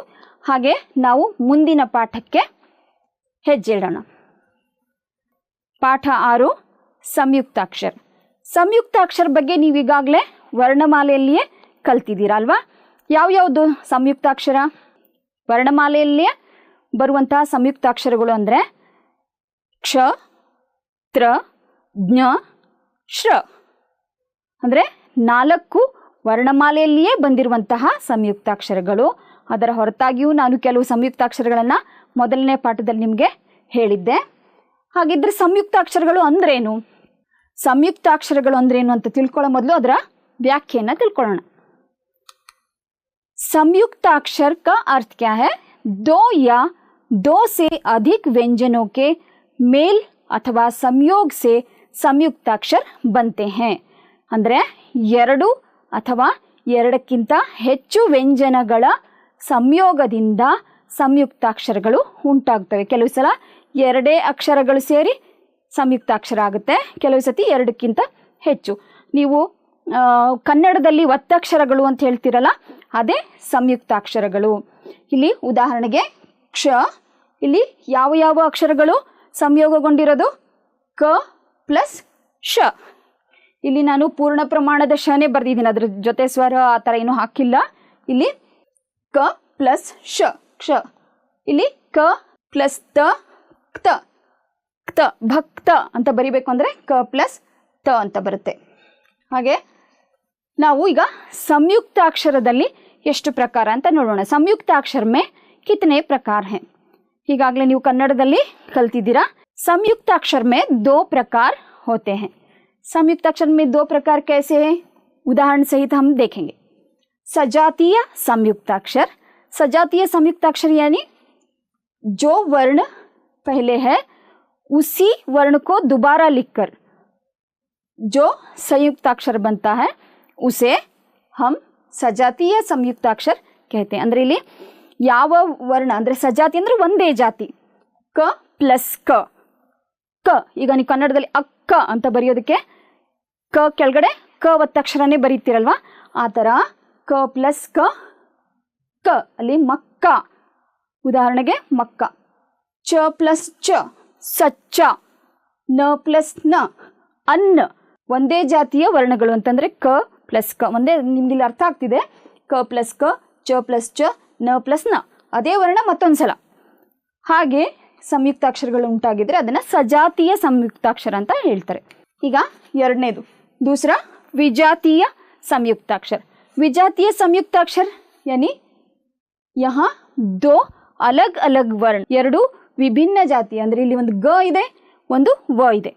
ಹಾಗೆ ನಾವು ಮುಂದಿನ ಪಾಠಕ್ಕೆ ಹೆಜ್ಜೆಡೋಣ. ಪಾಠ ಆರು, ಸಂಯುಕ್ತಾಕ್ಷರ. ಸಂಯುಕ್ತಾಕ್ಷರ ಬಗ್ಗೆ ನೀವೀಗಾಗಲೇ ವರ್ಣಮಾಲೆಯಲ್ಲಿಯೇ ಕಲ್ತಿದ್ದೀರಾ ಅಲ್ವಾ? ಯಾವ್ಯಾವುದು ಸಂಯುಕ್ತಾಕ್ಷರ? ವರ್ಣಮಾಲೆಯಲ್ಲಿಯೇ ಬರುವಂತಹ ಸಂಯುಕ್ತಾಕ್ಷರಗಳು ಅಂದರೆ ಕ್ಷ, ತ್ರ, ಜ್ಞ, ಶ್ರ. ಅಂದರೆ ನಾಲ್ಕು ವರ್ಣಮಾಲೆಯಲ್ಲಿಯೇ ಬಂದಿರುವಂತಹ ಸಂಯುಕ್ತಾಕ್ಷರಗಳು ಅದರ ಹೊರತಾಗಿಯೂ ನಾನು ಕೆಲವು ಸಂಯುಕ್ತಾಕ್ಷರಗಳನ್ನು ಮೊದಲನೇ ಪಾಠದಲ್ಲಿ ನಿಮಗೆ ಹೇಳಿದ್ದೆ ಹಾಗಿದ್ರೆ ಸಂಯುಕ್ತಾಕ್ಷರಗಳು ಅಂದ್ರೇನು ಸಂಯುಕ್ತಾಕ್ಷರಗಳು ಅಂದ್ರೇನು ಅಂತ ತಿಳ್ಕೊಳ್ಳೋ ಮೊದಲು ಅದರ ವ್ಯಾಖ್ಯೆಯನ್ನು ತಿಳ್ಕೊಳ್ಳೋಣ संयुक्ताक्षर का अर्थ क्या है दो या दो से अधिक व्यंजनों के मेल अथवा संयोग से ಸಂಯುಕ್ತಾಕ್ಷರ बनते हैं ಅಂದರೆ ಎರಡು ಅಥವಾ ಎರಡಕ್ಕಿಂತ ಹೆಚ್ಚು ವ್ಯಂಜನಗಳ ಸಂಯೋಗದಿಂದ ಸಂಯುಕ್ತಾಕ್ಷರಗಳು ಉಂಟಾಗ್ತವೆ. ಕೆಲವು ಸಲ ಎರಡೇ ಅಕ್ಷರಗಳು ಸೇರಿ ಸಂಯುಕ್ತಾಕ್ಷರ ಆಗುತ್ತೆ. ಕೆಲವು ಸತಿ ಎರಡಕ್ಕಿಂತ ಹೆಚ್ಚು. ನೀವು ಕನ್ನಡದಲ್ಲಿ ಒತ್ತಕ್ಷರಗಳು ಅಂತ ಹೇಳ್ತಿರಲ್ಲ, ಅದೇ ಸಂಯುಕ್ತಾಕ್ಷರಗಳು. ಇಲ್ಲಿ ಉದಾಹರಣೆಗೆ ಕ್ಷ, ಇಲ್ಲಿ ಯಾವ ಯಾವ ಅಕ್ಷರಗಳು ಸಂಯೋಗಗೊಂಡಿರೋದು? ಕ ಪ್ಲಸ್ ಶ ಇಲ್ಲಿ ನಾನು ಪೂರ್ಣ ಪ್ರಮಾಣದ ಶನೇ ಬರೆದಿದ್ದೀನಿ. ಅದ್ರ ಜೊತೆ ಸ್ವರ ಆ ಥರ ಏನೂ ಹಾಕಿಲ್ಲ. ಇಲ್ಲಿ ಕ ಪ್ಲಸ್ ಶ, ಕ್ಷ. ಇಲ್ಲಿ ಕ ಪ್ಲಸ್ ತ ಕ್ತ ಕ್ತ ಭಕ್ತ ಅಂತ ಬರಿಬೇಕು ಅಂದರೆ ಕ ಪ್ಲಸ್ ತ ಅಂತ ಬರುತ್ತೆ. ಹಾಗೆ ನಾವು ಈಗ ಸಂಯುಕ್ತಾಕ್ಷರದಲ್ಲಿ ಎಷ್ಟು ಪ್ರಕಾರ ಅಂತ ನೋಡೋಣ. ಸಂಯುಕ್ತಾಕ್ಷರ ಮೇ ಕಿತನೆ ಪ್ರಕಾರ ಹೇ. ಈಗಾಗಲೇ ನೀವು ಕನ್ನಡದಲ್ಲಿ ಕಲ್ತಿದ್ದೀರಾ. ಸಂಯುಕ್ತಾಕ್ಷರ ಮೇ ದೋ ಪ್ರಕಾರ ಹೋತೆ ಹೇ. हैं संयुक्ताक्षर में दो प्रकार कैसे हैं उदाहरण सहित हम देखेंगे सजातीय संयुक्ताक्षर सजातीय संयुक्ताक्षर यानी जो वर्ण पहले है उसी वर्ण को दोबारा लिखकर जो संयुक्ताक्षर बनता है उसे हम ಸಜಾತೀಯ ಸಂಯುಕ್ತಾಕ್ಷರ कहते हैं ಅಂದ್ರೆ ಇಲ್ಲಿ ಯಾವ ವರ್ಣ ಅಂದ್ರೆ ಸಜಾತಿ ಅಂದ್ರೆ ಒಂದೇ ಜಾತಿ ಕ ಪ್ಲಸ್ ಕ ಕ, ಈಗ ನೀವು ಕನ್ನಡದಲ್ಲಿ ಅಕ್ಕ ಅಂತ ಬರೆಯೋದಕ್ಕೆ ಕ ಕೆಳಗಡೆ, ಕ ಒತ್ತಕ್ಷರನೇ ಬರೀತೀರಲ್ವಾ? ಆ ಥರ ಕ ಪ್ಲಸ್ ಕ ಕ, ಅಲ್ಲಿ ಮಕ್ಕ. ಉದಾಹರಣೆಗೆ ಮಕ್ಕ. ಚ ಪ್ಲಸ್ ಚ, ಸಚ್ಚ. ನ ಪ್ಲಸ್ನ ಅನ್ನ ಒಂದೇ ಜಾತಿಯ ವರ್ಣಗಳು ಅಂತಂದರೆ ಕ ಪ್ಲಸ್ ಕ. ಒಂದೇ ನಿಮ್ಗೆ ಇಲ್ಲಿ ಅರ್ಥ ಆಗ್ತಿದೆ. ಕ ಪ್ಲಸ್ ಕ, ಚ ಪ್ಲಸ್ ಚ, ನ ಪ್ಲಸ್ನ. ಅದೇ ವರ್ಣ ಮತ್ತೊಂದು ಸಲ ಹಾಗೆ ಸಂಯುಕ್ತಾಕ್ಷರಗಳು ಉಂಟಾಗಿದ್ರೆ ಅದನ್ನ ಸಜಾತೀಯ ಸಂಯುಕ್ತಾಕ್ಷರ ಅಂತ ಹೇಳ್ತಾರೆ. ಈಗ ಎರಡನೇದು, ದೂಸರ ವಿಜಾತೀಯ ಸಂಯುಕ್ತಾಕ್ಷರ. ವಿಜಾತೀಯ ಸಂಯುಕ್ತಾಕ್ಷರ ಯಾನಿ ಯಹ, ದೋ, ಅಲಗ್ ಅಲಗ್, ವರ್ಣ. ಎರಡು ವಿಭಿನ್ನ ಜಾತಿ. ಅಂದ್ರೆ ಇಲ್ಲಿ ಒಂದು ಗ ಇದೆ, ಒಂದು ವ ಇದೆ.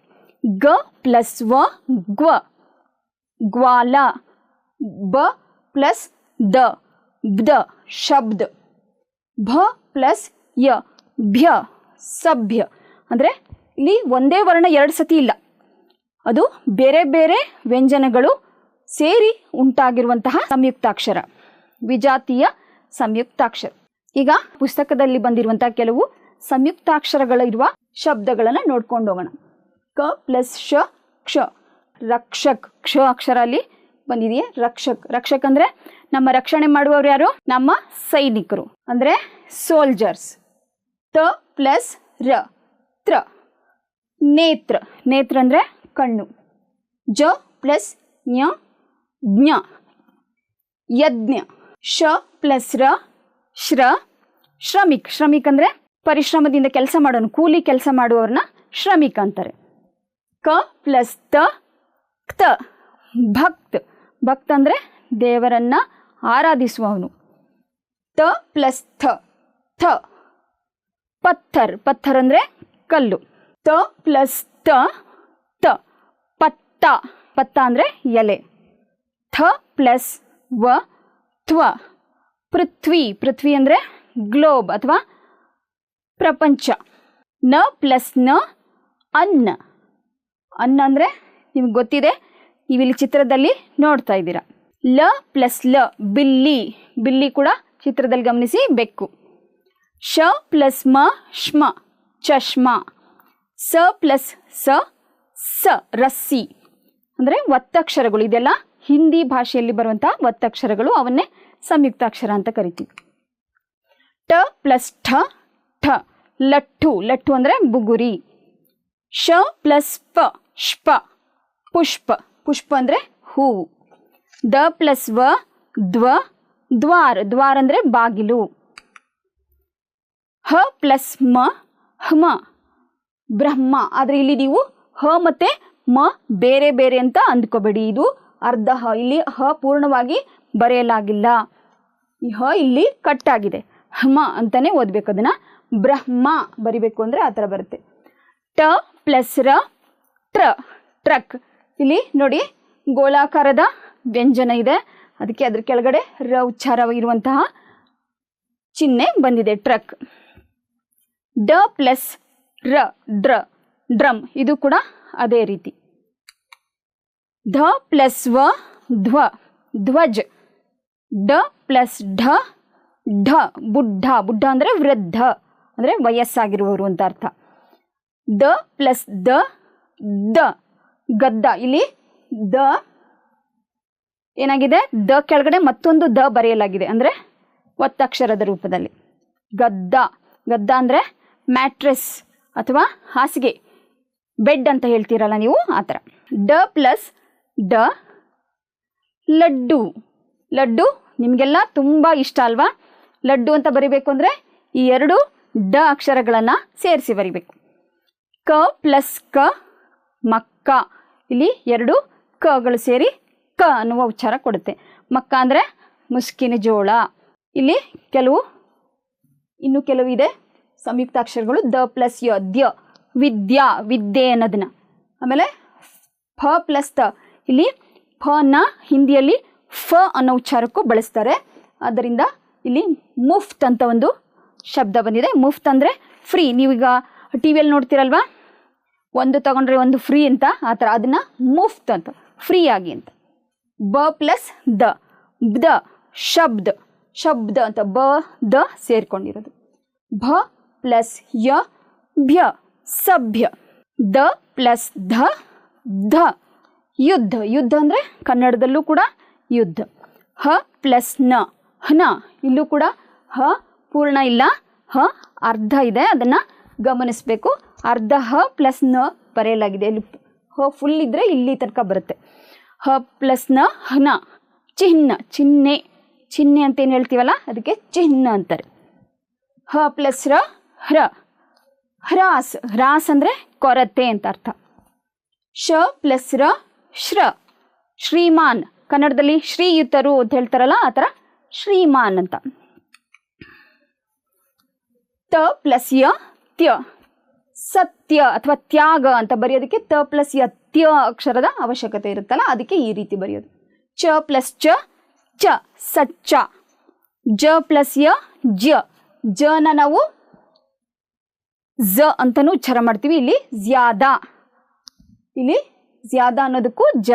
ಗ ಪ್ಲಸ್ ವ ಗ್ವ ಗ್ವಾಲ. ಬ ಪ್ಲಸ್ ದ. ಬ್ದ, ಶಬ್ದ. ಭ ಪ್ಲಸ್ ಯ, ಭ್ಯ. ಸಭ್ಯ. ಅಂದರೆ ಇಲ್ಲಿ ಒಂದೇ ವರ್ಣ ಎರಡು ಸತಿ ಇಲ್ಲ. ಅದು ಬೇರೆ ಬೇರೆ ವ್ಯಂಜನಗಳು ಸೇರಿ ಉಂಟಾಗಿರುವಂತಹ ಸಂಯುಕ್ತಾಕ್ಷರ. ವಿಜಾತೀಯ ಸಂಯುಕ್ತಾಕ್ಷರ. ಈಗ ಪುಸ್ತಕದಲ್ಲಿ ಬಂದಿರುವಂತಹ ಕೆಲವು ಸಂಯುಕ್ತಾಕ್ಷರಗಳಿರುವ ಶಬ್ದಗಳನ್ನು ನೋಡ್ಕೊಂಡು ಹೋಗೋಣ. ಕ ಪ್ಲಸ್ ಶ ಕ್ಷ. ರಕ್ಷಕ್. ಕ್ಷ ಅಕ್ಷರ ಅಲ್ಲಿ ಬಂದಿದೆಯೇ? ರಕ್ಷಕ್. ರಕ್ಷಕ್ ಅಂದ್ರೆ ನಮ್ಮ ರಕ್ಷಣೆ ಮಾಡುವವರು ಯಾರು? ನಮ್ಮ ಸೈನಿಕರು. ಅಂದ್ರೆ ಸೋಲ್ಜರ್ಸ್ ತ ಪ್ಲಸ್ ರ. ತ್ರ. ನೇತ್ರ. ನೇತ್ರ ಅಂದರೆ ಕಣ್ಣು. ಜ ಪ್ಲಸ್ ಞ ಜ್ಞ. ಯಜ್ಞ. ಶ ಪ್ಲಸ್ ರ. ಶ್ರ. ಶ್ರಮಿಕ್. ಶ್ರಮಿಕ್ ಅಂದರೆ ಪರಿಶ್ರಮದಿಂದ ಕೆಲಸ ಮಾಡೋನು. ಕೂಲಿ ಕೆಲಸ ಮಾಡುವವ್ರನ್ನ ಶ್ರಮಿಕ್ ಅಂತಾರೆ. ಕ ಪ್ಲಸ್ ತ. ಕ್ತ ಭಕ್ತ್. ಭಕ್ತ ಅಂದರೆ ದೇವರನ್ನ ಆರಾಧಿಸುವವನು. ತ ಪ್ಲಸ್ ಥ. ಥ. ಪತ್ಥರ್. ಪತ್ಥರ್ ಅಂದ್ರೆ ಕಲ್ಲು. ತ ಪ್ಲಸ್ ತ ತ. ಪತ್ತ. ಪತ್ತ ಅಂದ್ರೆ ಎಲೆ. ಥ ಪ್ಲಸ್ ವ, ತ್ವ. ಪೃಥ್ವಿ. ಪೃಥ್ವಿ ಅಂದ್ರೆ ಗ್ಲೋಬ್ ಅಥವಾ ಪ್ರಪಂಚ. ನ ಪ್ಲಸ್ನ, ಅನ್ನ. ಅನ್ನ ಅಂದರೆ ನಿಮ್ಗೆ ಗೊತ್ತಿದೆ ನೀವಿಲ್ಲಿ ಚಿತ್ರದಲ್ಲಿ ನೋಡ್ತಾ ಇದ್ದೀರಾ. ಲ ಪ್ಲಸ್ ಲ, ಬಿಲ್ಲಿ. ಬಿಲ್ಲಿ ಕೂಡ ಚಿತ್ರದಲ್ಲಿ ಗಮನಿಸಿ ಬೆಕ್ಕು. ಶ ಪ್ಲಸ್ ಮ ಶ್ಮ, ಚಶ್ಮ. ಸ ಪ್ಲಸ್ ಸ ಸ, ರಸ್ಸಿ. ಅಂದರೆ ಒತ್ತಕ್ಷರಗಳು. ಇದೆಲ್ಲ ಹಿಂದಿ ಭಾಷೆಯಲ್ಲಿ ಬರುವಂತಹ ಒತ್ತಕ್ಷರಗಳು. ಅವನ್ನೇ ಸಂಯುಕ್ತಾಕ್ಷರ ಅಂತ ಕರಿತೀವಿ. ಟ ಪ್ಲಸ್ ಠ ಠ. ಲಟ್ಟು. ಲಟ್ಟು ಅಂದರೆ ಬುಗುರಿ. ಶ ಪ್ಲಸ್ ಪ, ಶ್ಪ. ಪುಷ್ಪ. ಪುಷ್ಪ ಅಂದರೆ ಹೂವು. ದ ಪ್ಲಸ್ ವ, ದ್ವ. ದ್ವಾರ್. ದ್ವಾರ ಅಂದರೆ ಬಾಗಿಲು. ಹ ಪ್ಲಸ್ ಮ ಹಮ ಬ್ರಹ್ಮ. ಆದರೆ ಇಲ್ಲಿ ನೀವು ಹ ಮತ್ತೆ ಮ ಬೇರೆ ಬೇರೆ ಅಂತ ಅಂದ್ಕೋಬೇಡಿ. ಇದು ಅರ್ಧ ಹ. ಇಲ್ಲಿ ಹ ಪೂರ್ಣವಾಗಿ ಬರೆಯಲಾಗಿಲ್ಲ. ಹ ಇಲ್ಲಿ ಕಟ್ಟಾಗಿದೆ. ಹಮ ಅಂತಾನೆ ಓದ್ಬೇಕು ಅದನ್ನ. ಬ್ರಹ್ಮ ಬರಿಬೇಕು ಅಂದ್ರೆ ಆ ಥರ ಬರುತ್ತೆ. ಟ ಪ್ಲಸ್ ರ ಟ್ರ ಟ್ರಕ್. ಇಲ್ಲಿ ನೋಡಿ ಗೋಲಾಕಾರದ ವ್ಯಂಜನ ಇದೆ. ಅದಕ್ಕೆ ಅದ್ರ ಕೆಳಗಡೆ ರ ಉಚ್ಚಾರ ಇರುವಂತಹ ಚಿಹ್ನೆ ಬಂದಿದೆ. ಟ್ರಕ್. ಡ ಪ್ಲಸ್ ರ, ಡ್ರ, ಡ್ರಮ್. ಇದು ಕೂಡ ಅದೇ ರೀತಿ. ಧ ಪ್ಲಸ್ ವ, ಧ್ವ, ಧ್ವಜ್. ಡ ಪ್ಲಸ್ ಢ ಢ ಬುಡ್ಢ ಬುಡ್ಢ ಅಂದರೆ ವೃದ್ಧ, ಅಂದರೆ ವಯಸ್ಸಾಗಿರುವವರು ಅಂತ ಅರ್ಥ. ದ ಪ್ಲಸ್ ದ ದ. ಗದ್ದ. ಇಲ್ಲಿ ದ ಏನಾಗಿದೆ? ದ ಕೆಳಗಡೆ ಮತ್ತೊಂದು ದ ಬರೆಯಲಾಗಿದೆ. ಅಂದರೆ ಒತ್ತಕ್ಷರದ ರೂಪದಲ್ಲಿ. ಗದ್ದ. ಗದ್ದ ಅಂದರೆ ಮ್ಯಾಟ್ರೆಸ್ ಅಥವಾ ಹಾಸಿಗೆ, ಬೆಡ್ ಅಂತ ಹೇಳ್ತೀರಲ್ಲ ನೀವು, ಆ ಥರ. ಡ ಪ್ಲಸ್ ಡ ಲಡ್ಡು. ಲಡ್ಡು ನಿಮಗೆಲ್ಲ ತುಂಬ ಇಷ್ಟ ಅಲ್ವಾ? ಲಡ್ಡು ಅಂತ ಬರಿಬೇಕು ಅಂದರೆ ಈ ಎರಡು ಡ ಅಕ್ಷರಗಳನ್ನು ಸೇರಿಸಿ ಬರಿಬೇಕು. ಕ ಪ್ಲಸ್ ಕ ಮಕ್ಕ. ಇಲ್ಲಿ ಎರಡು ಕಗಳು ಸೇರಿ ಕ ಅನ್ನುವ ಉಚ್ಚಾರ ಕೊಡುತ್ತೆ. ಮಕ್ಕ ಅಂದರೆ ಮುಸ್ಕಿನ ಜೋಳ. ಇಲ್ಲಿ ಕೆಲವು, ಇನ್ನು ಕೆಲವು ಇದೆ. ಸಂಯುಕ್ತ ಅಕ್ಷರಗಳು ದ ಪ್ಲಸ್ ಯ, ದ್ಯ, ವಿದ್ಯಾ, ವಿದ್ಯೆ ಅನ್ನೋದನ್ನ. ಆಮೇಲೆ ಫ ಪ್ಲಸ್ ತ. ಇಲ್ಲಿ ನ ಹಿಂದಿಯಲ್ಲಿ ಫ ಅನ್ನೋ ಉಚ್ಚಾರಕ್ಕೂ ಬಳಸ್ತಾರೆ. ಆದ್ದರಿಂದ ಇಲ್ಲಿ ಮುಫ್ತ್ ಅಂತ ಒಂದು ಶಬ್ದ ಬಂದಿದೆ. ಮುಫ್ತ್ ಅಂದರೆ ಫ್ರೀ. ನೀವೀಗ ಟಿ ವಿಯಲ್ಲಿ ನೋಡ್ತೀರಲ್ವಾ? ಒಂದು ತಗೊಂಡ್ರೆ ಒಂದು ಫ್ರೀ ಅಂತ, ಆ ಥರ. ಅದನ್ನು ಮುಫ್ತ್ ಅಂತ. ಫ್ರೀ ಆಗಿ ಅಂತ. ಬ ಪ್ಲಸ್ ದ. ದ, ಶಬ್ದ. ಶಬ್ದ ಅಂತ. ಬ, ದ ಸೇರ್ಕೊಂಡಿರೋದು. ಭ ಪ್ಲಸ್ ಯ ಭ್ಯ, ಸಭ್ಯ. ದ ಪ್ಲಸ್ ಧ ಧ. ಯುದ್ಧ ಯುದ್ಧ ಅಂದರೆ ಕನ್ನಡದಲ್ಲೂ ಕೂಡ ಯುದ್ಧ. ಹ ಪ್ಲಸ್ನ, ಹನ. ಇಲ್ಲೂ ಕೂಡ ಹ ಪೂರ್ಣ ಇಲ್ಲ, ಹ ಅರ್ಧ ಇದೆ, ಅದನ್ನು ಗಮನಿಸಬೇಕು. ಅರ್ಧ ಹ ಪ್ಲಸ್ನ ಬರೆಯಲಾಗಿದೆ. ಇಲ್ಲಿ ಹ ಫುಲ್ ಇದ್ದರೆ ಇಲ್ಲಿ ತನಕ ಬರುತ್ತೆ. ಹ ಪ್ಲಸ್ನ, ಹನ. ಚಿಹ್ನ, ಚಿಹ್ನೆ. ಚಿಹ್ನೆ ಅಂತ ಏನು ಹೇಳ್ತೀವಲ್ಲ? ಅದಕ್ಕೆ ಚಿಹ್ನ ಅಂತಾರೆ. ಹ ಪ್ಲಸ್ ರ ಹ್ರ, ಹ್ರಾಸ್ ಹ್ರಾಸ್ ಅಂದರೆ ಕೊರತೆ ಅಂತ ಅರ್ಥ. ಶ ಪ್ಲಸ್ ರ, ಶ್ರ. ಶ್ರೀಮಾನ್, ಕನ್ನಡದಲ್ಲಿ ಶ್ರೀಯುತರು ಅಂತ ಹೇಳ್ತಾರಲ್ಲ, ಆ ಥರ ಶ್ರೀಮಾನ್ ಅಂತ. ತ ಪ್ಲಸ್ ಯ, ತ್ಯ. ಸತ್ಯ ಅಥವಾ ತ್ಯಾಗ ಅಂತ ಬರೆಯೋದಕ್ಕೆ ತ ಪ್ಲಸ್ ಯ, ತ್ಯ ಅಕ್ಷರದ ಅವಶ್ಯಕತೆ ಇರುತ್ತಲ್ಲ, ಅದಕ್ಕೆ ಈ ರೀತಿ ಬರೆಯೋದು. ಚ ಪ್ಲಸ್ ಚ ಚ, ಸಚ್ಚ. ಜ ಪ್ಲಸ್ ಯ, ಜ. ಜನ ನಾವು ಝ ಅಂತಲೂ ಉಚ್ಚಾರ ಮಾಡ್ತೀವಿ. ಇಲ್ಲಿ ಜ್ಯಾದ ಇಲ್ಲಿ ಜ್ಯಾದ ಅನ್ನೋದಕ್ಕೂ ಜ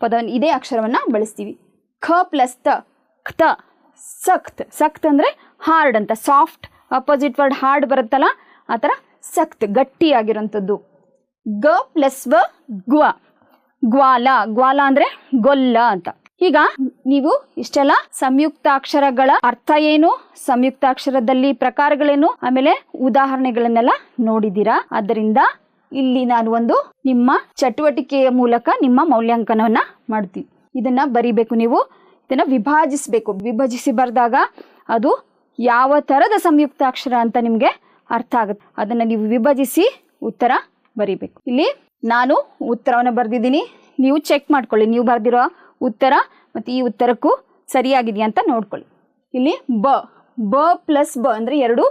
ಪದ ಇದೇ ಅಕ್ಷರವನ್ನು ಬಳಸ್ತೀವಿ. ಖ ಪ್ಲಸ್ ತ. ಕ್ತ ಸಕ್ತ್ ಸಕ್ತ್ ಅಂದರೆ ಹಾರ್ಡ್ ಅಂತ. ಸಾಫ್ಟ್, ಅಪೋಸಿಟ್ ವರ್ಡ್ ಹಾರ್ಡ್ ಬರುತ್ತಲ್ಲ, ಆ ಥರ ಸಕ್ತ್ ಗಟ್ಟಿಯಾಗಿರೋಂಥದ್ದು ಗ ಪ್ಲಸ್ ವ ಗ್ವ ಗ್ವಾಲ. ಗ್ವಾಲ ಅಂದರೆ ಗೊಲ್ಲ ಅಂತ. ಈಗ ನೀವು ಇಷ್ಟೆಲ್ಲ ಸಂಯುಕ್ತಾಕ್ಷರಗಳ ಅರ್ಥ ಏನು? ಸಂಯುಕ್ತಾಕ್ಷರದಲ್ಲಿ ಪ್ರಕಾರಗಳೇನು? ಆಮೇಲೆ ಉದಾಹರಣೆಗಳನ್ನೆಲ್ಲ ನೋಡಿದ್ದೀರಾ? ಆದ್ದರಿಂದ ಇಲ್ಲಿ ನಾನು ಒಂದು ನಿಮ್ಮ ಚಟುವಟಿಕೆಯ ಮೂಲಕ ನಿಮ್ಮ ಮೌಲ್ಯಾಂಕನವನ್ನ ಮಾಡ್ತೀವಿ. ಇದನ್ನ ಬರಿಬೇಕು ನೀವು. ಇದನ್ನ ವಿಭಾಜಿಸಬೇಕು. ವಿಭಜಿಸಿ ಬರೆದಾಗ ಅದು ಯಾವ ಥರದ ಸಂಯುಕ್ತಾಕ್ಷರ ಅಂತ ನಿಮಗೆ ಅರ್ಥ ಆಗುತ್ತೆ. ಅದನ್ನು ನೀವು ವಿಭಜಿಸಿ ಉತ್ತರ ಬರಿಬೇಕು. ಇಲ್ಲಿ ನಾನು ಉತ್ತರವನ್ನು ಬರೆದಿದ್ದೀನಿ. ನೀವು ಚೆಕ್ ಮಾಡ್ಕೊಳ್ಳಿ. ನೀವು ಬರೆದಿರೋ ಉತ್ತರ ಮತ್ತು ಈ ಉತ್ತರಕ್ಕೂ ಸರಿಯಾಗಿದೆಯಾ ಅಂತ ನೋಡ್ಕೊಳ್ಳಿ. ಇಲ್ಲಿ ಬ ಬ ಪ್ಲಸ್ ಬ ಅಂದರೆ ಎರಡು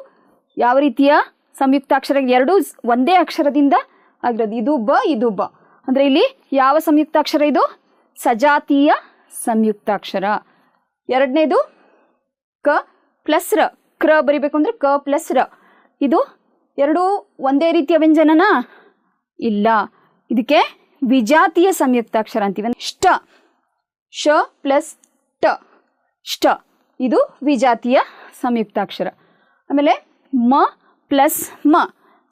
ಯಾವ ರೀತಿಯ ಸಂಯುಕ್ತಾಕ್ಷರ ಎರಡು ಒಂದೇ ಅಕ್ಷರದಿಂದ ಆಗಿರೋದು. ಇದು ಬ ಇದು ಬ. ಅಂದರೆ ಇಲ್ಲಿ ಯಾವ ಸಂಯುಕ್ತಾಕ್ಷರ ಇದು? ಸಜಾತೀಯ ಸಂಯುಕ್ತಾಕ್ಷರ ಎರಡನೇದು ಕ ಪ್ಲಸ್ ರ. ಕ್ರ ಬರಿಬೇಕು ಅಂದರೆ ಕ ಪ್ಲಸ್ ರ. ಇದು ಎರಡು ಒಂದೇ ರೀತಿಯ ವ್ಯಂಜನನಾ? ಇಲ್ಲ. ಇದಕ್ಕೆ ವಿಜಾತೀಯ ಸಂಯುಕ್ತಾಕ್ಷರ ಅಂತೀವಿ. ಷ್ಟ. ಶ ಪ್ಲಸ್ ಟ. ಷ್ಟ. ಇದು ವಿಜಾತಿಯ ಸಂಯುಕ್ತಾಕ್ಷರ. ಆಮೇಲೆ ಮ ಪ್ಲಸ್ ಮ.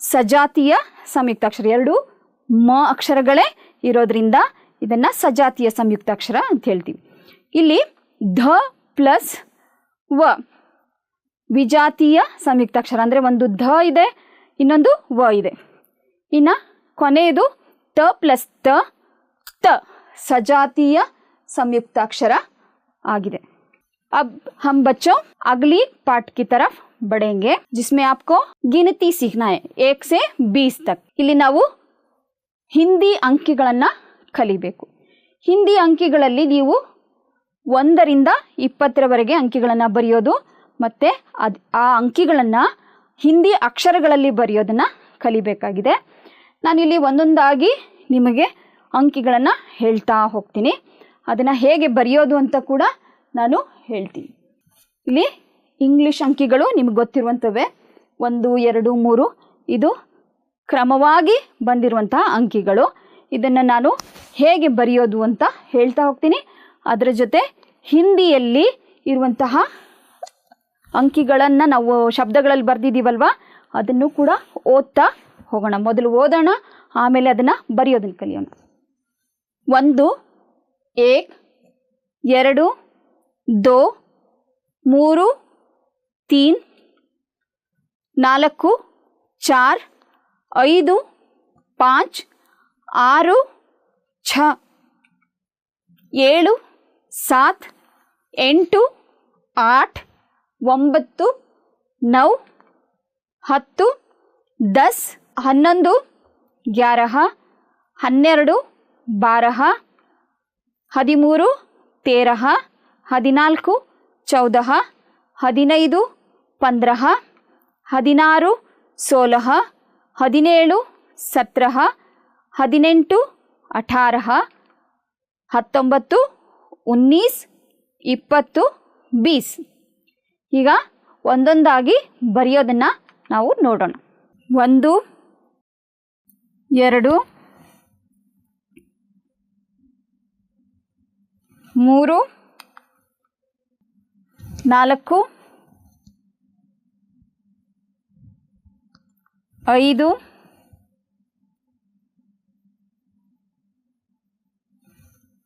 ಸಜಾತಿಯ ಸಂಯುಕ್ತಾಕ್ಷರ. ಎರಡು ಮ ಅಕ್ಷರಗಳೇ ಇರೋದ್ರಿಂದ ಇದನ್ನು ಸಜಾತಿಯ ಸಂಯುಕ್ತಾಕ್ಷರ ಅಂತ ಹೇಳ್ತೀವಿ. ಇಲ್ಲಿ ಧ ಪ್ಲಸ್ ವ. ವಿಜಾತಿಯ ಸಂಯುಕ್ತಾಕ್ಷರ ಅಂದರೆ ಒಂದು ಧ ಇದೆ, ಇನ್ನೊಂದು ವ ಇದೆ. ಇನ್ನು ಕೊನೆಯದು ತ ಪ್ಲಸ್ ತ. ತ. ಸಜಾತೀಯ ಸಂಯುಕ್ತಾಕ್ಷರ ಆಗಿದೆ अब हम बच्चों अगली पाठ की तरफ बढ़ेंगे जिसमें आपको गिनती सीखना है एक से बीस तक ಇಲ್ಲಿ ನಾವು ಹಿಂದಿ ಅಂಕಿಗಳನ್ನ ಕಲಿಬೇಕು ಹಿಂದಿ ಅಂಕಿಗಳಲ್ಲಿ ನೀವು ಒಂದರಿಂದ ಇಪ್ಪತ್ತರವರೆಗೆ ಅಂಕಿಗಳನ್ನು ಬರೆಯೋದು ಮತ್ತು ಅದು ಆ ಅಂಕಿಗಳನ್ನು ಹಿಂದಿ ಅಕ್ಷರಗಳಲ್ಲಿ ಬರೆಯೋದನ್ನು ಕಲಿಬೇಕಾಗಿದೆ ನಾನಿಲ್ಲಿ ಒಂದೊಂದಾಗಿ ನಿಮಗೆ ಅಂಕಿಗಳನ್ನು ಹೇಳ್ತಾ ಹೋಗ್ತೀನಿ ಅದನ್ನು ಹೇಗೆ ಬರೆಯೋದು ಅಂತ ಕೂಡ ನಾನು ಹೇಳ್ತೀನಿ. ಇಲ್ಲಿ ಇಂಗ್ಲಿಷ್ ಅಂಕಿಗಳು ನಿಮಗೆ ಗೊತ್ತಿರುವಂಥವೇ ಒಂದು, ಎರಡು, ಮೂರು. ಇದು ಕ್ರಮವಾಗಿ ಬಂದಿರುವಂತಹ ಅಂಕಿಗಳು. ಇದನ್ನು ನಾನು ಹೇಗೆ ಬರೆಯೋದು ಅಂತ ಹೇಳ್ತಾ ಹೋಗ್ತೀನಿ. ಅದರ ಜೊತೆ ಹಿಂದಿಯಲ್ಲಿ ಇರುವಂತಹ ಅಂಕಿಗಳನ್ನು ನಾವು ಶಬ್ದಗಳಲ್ಲಿ ಬರೆದಿದ್ದೀವಲ್ವ? ಅದನ್ನು ಕೂಡ ಓದ್ತಾ ಹೋಗೋಣ. ಮೊದಲು ಓದೋಣ, ಆಮೇಲೆ ಅದನ್ನು ಬರೆಯೋದನ್ನು ಕಲಿಯೋಣ. ಒಂದು ಏಕ್, ಎರಡು, ದೋ, ಮೂರು, ತೀನ್, ನಾಲ್ಕು, ಚಾರ್, ಐದು, ಪಾಂಚ್, ಆರು, ಛ, ಏಳು, ಸಾತ್, ಎಂಟು ಆಠ್ ಒಂಬತ್ತು, ನೌ, ಹತ್ತು, ದಸ್, ಹನ್ನೊಂದು, ಗ್ಯಾರಹ, ಹನ್ನೆರಡು, ಬಾರಹ ಹದಿಮೂರು, ತೇರಹ, ಹದಿನಾಲ್ಕು, ಚೌದಹ, ಹದಿನೈದು, ಪಂದ್ರಹ, ಹದಿನಾರು, ಸೋಲಹ, ಹದಿನೇಳು, ಸತ್ರಹ, ಹದಿನೆಂಟು, ಅಠಾರಹ, ಹತ್ತೊಂಬತ್ತು, ಉನ್ನೀಸ್, ಇಪ್ಪತ್ತು, ಬೀಸ್. ಈಗ ಒಂದೊಂದಾಗಿ ಬರೆಯೋದನ್ನು ನಾವು ನೋಡೋಣ. ಒಂದು, ಎರಡು ಮೂರು ನಾಲ್ಕು ಐದು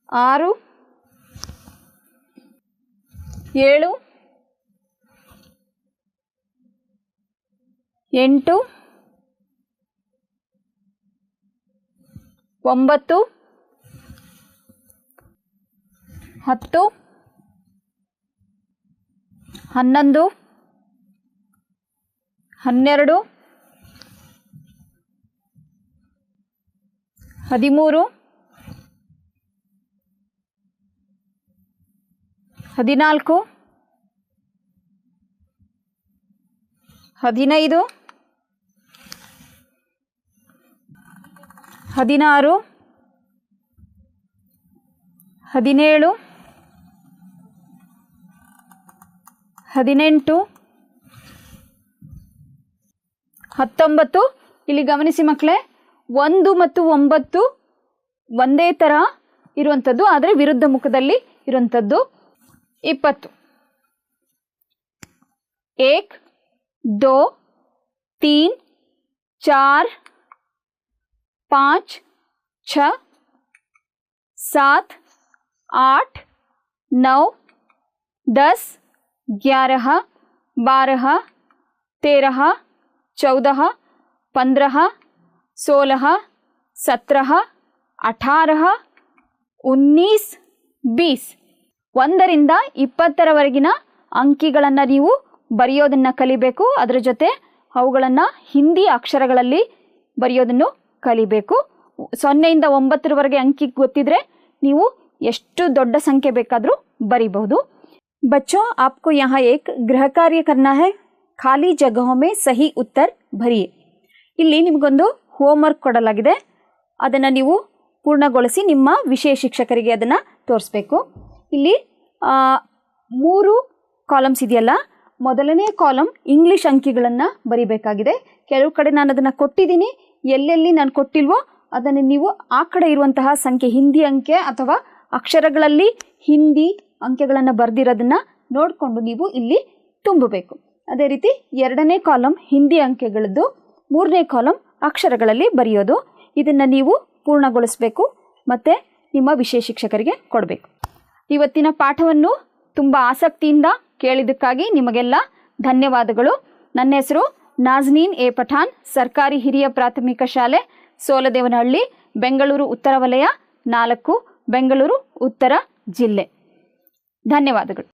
ಆರು ಏಳು ಎಂಟು ಒಂಬತ್ತು ಹತ್ತು ಹನ್ನೊಂದು ಹನ್ನೆರಡು ಹದಿಮೂರು ಹದಿನಾಲ್ಕು ಹದಿನೈದು ಹದಿನಾರು ಹದಿನೇಳು ಹದಿನೆಂಟು ಹತ್ತೊಂಬತ್ತು ಇಲ್ಲಿ ಗಮನಿಸಿ ಮಕ್ಕಳೇ ಒಂದು ಮತ್ತು ಒಂಬತ್ತು ಒಂದೇ ಥರ ಇರುವಂಥದ್ದು ಆದರೆ ವಿರುದ್ಧ ಮುಖದಲ್ಲಿ ಇರುವಂಥದ್ದು ಇಪ್ಪತ್ತು ಏಕ್ ದೋ ತೀನ್ ಚಾರ್ पाँच छ सात आठ नौ दस ग्यारह बारह तेरह चौदह पंद्रह सोलह सत्रह ಅಠಾರಹ ಉನ್ನೀಸ್ ಬೀಸ್ ಒಂದರಿಂದ ಇಪ್ಪತ್ತರವರೆಗಿನ ಅಂಕಿಗಳನ್ನು ನೀವು ಬರೆಯೋದನ್ನು ಕಲಿಬೇಕು ಅದರ ಜೊತೆ ಅವುಗಳನ್ನು ಹಿಂದಿ ಅಕ್ಷರಗಳಲ್ಲಿ ಬರೆಯೋದನ್ನು ಕಲಿಬೇಕು ಸೊನ್ನೆಯಿಂದ ಒಂಬತ್ತರವರೆಗೆ ಅಂಕಿ ಗೊತ್ತಿದ್ರೆ ನೀವು ಎಷ್ಟು ದೊಡ್ಡ ಸಂಖ್ಯೆ ಬೇಕಾದರೂ ಬರಿಬಹುದು बच्चों आपको यहाँ एक गृह कार्य करना है ಖಾಲಿ ಜಗಹೋ ಮೇ ಸಹಿ ಉತ್ತರ ಭರಿಯೇ ಇಲ್ಲಿ ನಿಮಗೊಂದು ಹೋಮ್ವರ್ಕ್ ಕೊಡಲಾಗಿದೆ ಅದನ್ನು ನೀವು ಪೂರ್ಣಗೊಳಿಸಿ ನಿಮ್ಮ ವಿಷಯ ಶಿಕ್ಷಕರಿಗೆ ಅದನ್ನು ತೋರಿಸ್ಬೇಕು ಇಲ್ಲಿ ಆ, ಮೂರು ಕಾಲಮ್ಸ್ ಇದೆಯಲ್ಲ ಮೊದಲನೇ ಕಾಲಮ್ ಇಂಗ್ಲಿಷ್ ಅಂಕಿಗಳನ್ನು ಬರಿಬೇಕಾಗಿದೆ ಕೆಲವು ಕಡೆ ನಾನು ಅದನ್ನು ಕೊಟ್ಟಿದ್ದೀನಿ ಎಲ್ಲೆಲ್ಲಿ ನಾನು ಕೊಟ್ಟಿಲ್ವೋ ಅದನ್ನು ನೀವು ಆ ಕಡೆ ಇರುವಂತಹ ಸಂಖ್ಯೆ ಹಿಂದಿ ಅಂಕೆ ಅಥವಾ ಅಕ್ಷರಗಳಲ್ಲಿ ಹಿಂದಿ ಅಂಕೆಗಳನ್ನು ಬರೆದಿರೋದನ್ನು ನೋಡಿಕೊಂಡು ನೀವು ಇಲ್ಲಿ ತುಂಬಬೇಕು. ಅದೇ ರೀತಿ ಎರಡನೇ ಕಾಲಮ್ ಹಿಂದಿ ಅಂಕೆಗಳದ್ದು, ಮೂರನೇ ಕಾಲಮ್ ಅಕ್ಷರಗಳಲ್ಲಿ ಬರೆಯೋದು. ಇದನ್ನು ನೀವು ಪೂರ್ಣಗೊಳಿಸಬೇಕು ಮತ್ತು ನಿಮ್ಮ ವಿಷಯ ಶಿಕ್ಷಕರಿಗೆ ಕೊಡಬೇಕು. ಇವತ್ತಿನ ಪಾಠವನ್ನು ತುಂಬ ಆಸಕ್ತಿಯಿಂದ ಕೇಳಿದ್ದಕ್ಕಾಗಿ ನಿಮಗೆಲ್ಲ ಧನ್ಯವಾದಗಳು. ನನ್ನ ಹೆಸರು ನಾಜ್ನೀನ್ ಎ ಪಠಾನ್ ಸರ್ಕಾರಿ ಹಿರಿಯ ಪ್ರಾಥಮಿಕ ಶಾಲೆ, ಸೋಲದೇವನಹಳ್ಳಿ, ಬೆಂಗಳೂರು ಉತ್ತರ ವಲಯ ನಾಲ್ಕು, ಬೆಂಗಳೂರು ಉತ್ತರ ಜಿಲ್ಲೆ. ಧನ್ಯವಾದಗಳು.